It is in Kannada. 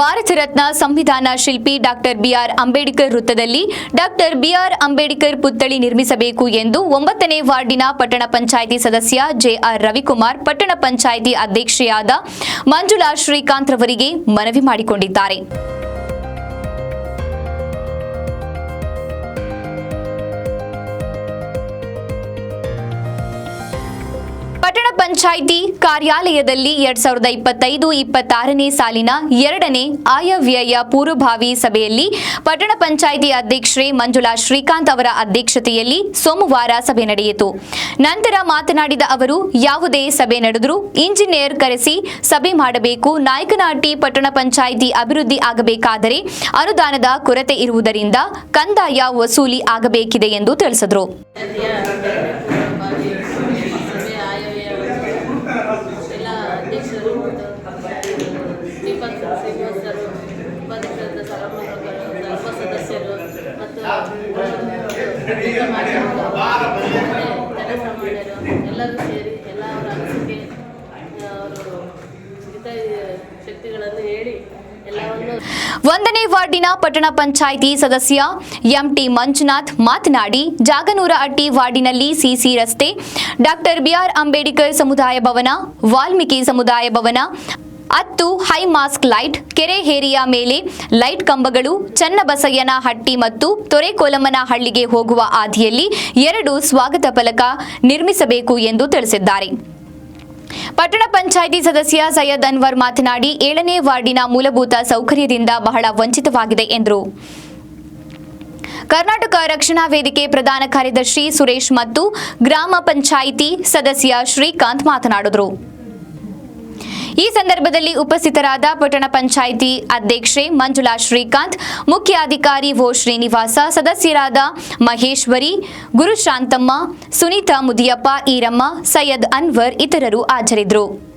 ಭಾರತ ರತ್ನ ಸಂವಿಧಾನ ಶಿಲ್ಪಿ ಡಾಕ್ಟರ್ ಬಿಆರ್ ಅಂಬೇಡ್ಕರ್ ವೃತ್ತದಲ್ಲಿ ಡಾಕ್ಟರ್ ಬಿಆರ್ ಅಂಬೇಡ್ಕರ್ ಪುತ್ಥಳಿ ನಿರ್ಮಿಸಬೇಕು ಎಂದು ಒಂಬತ್ತನೇ ವಾರ್ಡಿನ ಪಟ್ಟಣ ಪಂಚಾಯಿತಿ ಸದಸ್ಯ ಜೆಆರ್ ರವಿಕುಮಾರ್, ಪಟ್ಟಣ ಪಂಚಾಯಿತಿ ಅಧ್ಯಕ್ಷೆಯಾದ ಮಂಜುಳಾ ಶ್ರೀಕಾಂತ್ ರವರಿಗೆ ಮನವಿ ಮಾಡಿಕೊಂಡಿದ್ದಾರೆ. ಪಂಚಾಯಿತಿ ಕಾರ್ಯಾಲಯದಲ್ಲಿ ಎರಡ್ ಸಾವಿರದ ಇಪ್ಪತ್ತೈದು, ಇಪ್ಪತ್ತಾರನೇ ಸಾಲಿನ ಎರಡನೇ ಆಯವ್ಯಯ ಪೂರ್ವಭಾವಿ ಸಭೆಯಲ್ಲಿ ಪಟ್ಟಣ ಪಂಚಾಯಿತಿ ಅಧ್ಯಕ್ಷೆ ಮಂಜುಳಾ ಶ್ರೀಕಾಂತ್ ಅವರ ಅಧ್ಯಕ್ಷತೆಯಲ್ಲಿ ಸೋಮವಾರ ಸಭೆ ನಡೆಯಿತು. ನಂತರ ಮಾತನಾಡಿದ ಅವರು, ಯಾವುದೇ ಸಭೆ ನಡೆದರೂ ಇಂಜಿನಿಯರ್ ಕರೆಸಿ ಸಭೆ ಮಾಡಬೇಕು ನಾಯಕನಹಟ್ಟಿ ಪಟ್ಟಣ ಪಂಚಾಯಿತಿ ಅಭಿವೃದ್ಧಿ ಆಗಬೇಕಾದರೆ ಅನುದಾನದ ಕೊರತೆ ಇರುವುದರಿಂದ ಕಂದಾಯ ವಸೂಲಿ ಆಗಬೇಕಿದೆ ಎಂದು ತಿಳಿಸಿದರು ಸಭೆ ಆಯವ್ಯಯ ಎಲ್ಲ ಅಧ್ಯಕ್ಷರು ಮತ್ತು ಸದಸ್ಯರು ಮತ್ತು ಎಲ್ಲರೂ ಸೇರಿ ಎಲ್ಲ ಅವರ ಅನಿಸಿಕೆ ಅವರು ಹಿತ ಶಕ್ತಿಗಳನ್ನು ಒಂದನೇ ವಾರ್ಡಿನ ಪಟ್ಟಣ ಪಂಚಾಯಿತಿ ಸದಸ್ಯ ಎಂಟಿ ಮಂಜುನಾಥ್ ಮಾತನಾಡಿ, ಜಾಗನೂರ ಅಟ್ಟಿ ವಾರ್ಡಿನಲ್ಲಿ ಸಿಸಿ ರಸ್ತೆ, ಡಾಕ್ಟರ್ ಬಿಆರ್ ಅಂಬೇಡ್ಕರ್ ಸಮುದಾಯ ಭವನ, ವಾಲ್ಮೀಕಿ ಸಮುದಾಯ ಭವನ, ಹತ್ತು ಹೈ ಮಾಸ್ಕ್ ಲೈಟ್, ಕೆರೆ ಹೇರಿಯ ಮೇಲೆ ಲೈಟ್ ಕಂಬಗಳು ಚನ್ನಬಸಯ್ಯನ ಹಟ್ಟಿ ಮತ್ತು ತೊರೆಕೋಲಮ್ಮನ ಹಳ್ಳಿಗೆ ಹೋಗುವ ಆದಿಯಲ್ಲಿ ಎರಡು ಸ್ವಾಗತ ಫಲಕ ನಿರ್ಮಿಸಬೇಕು ಎಂದು ತಿಳಿಸಿದ್ದಾರೆ. ಪಟ್ಟಣ ಪಂಚಾಯಿತಿ ಸದಸ್ಯ ಸೈಯದ್ ಅನ್ವರ್ ಮಾತನಾಡಿ ಏಳನೇ ವಾರ್ಡಿನ ಮೂಲಭೂತ ಸೌಕರ್ಯದಿಂದ ಬಹಳ ವಂಚಿತವಾಗಿದೆ ಎಂದರು. ಕರ್ನಾಟಕ ರಕ್ಷಣಾ ವೇದಿಕೆ ಪ್ರಧಾನ ಕಾರ್ಯದರ್ಶಿ ಸುರೇಶ್ ಮತ್ತು ಗ್ರಾಮ ಪಂಚಾಯಿತಿ ಸದಸ್ಯ ಶ್ರೀಕಾಂತ್ ಮಾತನಾಡಿದರು. ಈ ಸಂದರ್ಭದಲ್ಲಿ ಉಪಸ್ಥಿತರಾದ ಪಟ್ಟಣ ಪಂಚಾಯಿತಿ ಅಧ್ಯಕ್ಷೆ ಮಂಜುಳಾ ಶ್ರೀಕಾಂತ್, ಮುಖ್ಯ ಅಧಿಕಾರಿ ಓ ಶ್ರೀನಿವಾಸ, ಸದಸ್ಯರಾದ ಮಹೇಶ್ವರಿ ಗುರುಶಾಂತಮ್ಮ ಸುನೀತಾ ಮುದಿಯಪ್ಪ, ಈರಮ್ಮ, ಸೈಯದ್ ಅನ್ವರ್ ಇತರರು ಹಾಜರಿದ್ದರು.